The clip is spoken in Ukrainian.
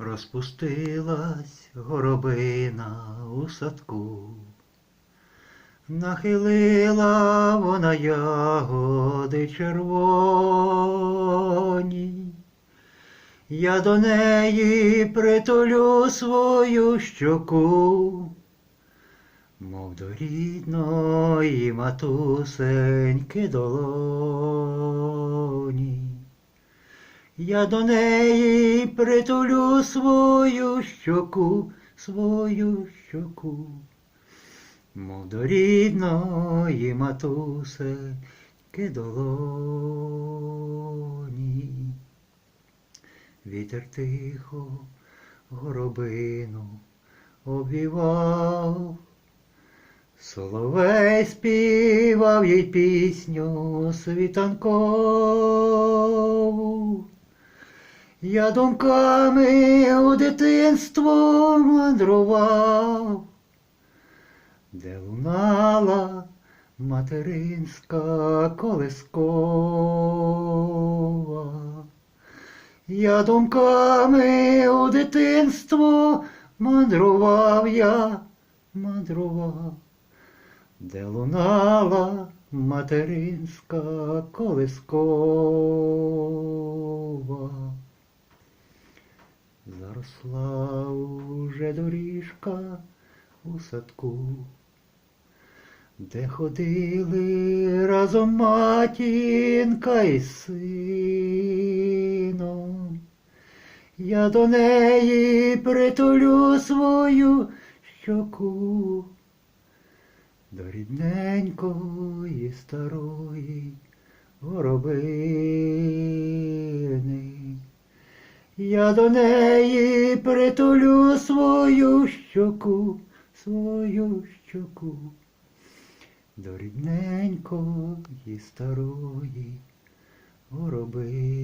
Розпустилась горобина у садку, нахилила вона ягоди червоні, я до неї притулю свою щоку, мов до рідної матусеньки долоні. Я до неї притулю свою щоку, свою щоку, мов до рідної матусеньки долоні. Вітер тихо горобину обвівав, Соловей співав їй пісню світанкову. Я думками у дитинство мандрував, де лунала материнська колискова. Я думками у дитинство мандрував я, мандрував, де лунала материнська колискова. Заросла уже доріжка у садку, де ходили разом матінка і сином. Я до неї притулю свою щоку до рідненької старої горобини. Я до неї притулю свою щоку, свою щоку, до рідненької старої горобини.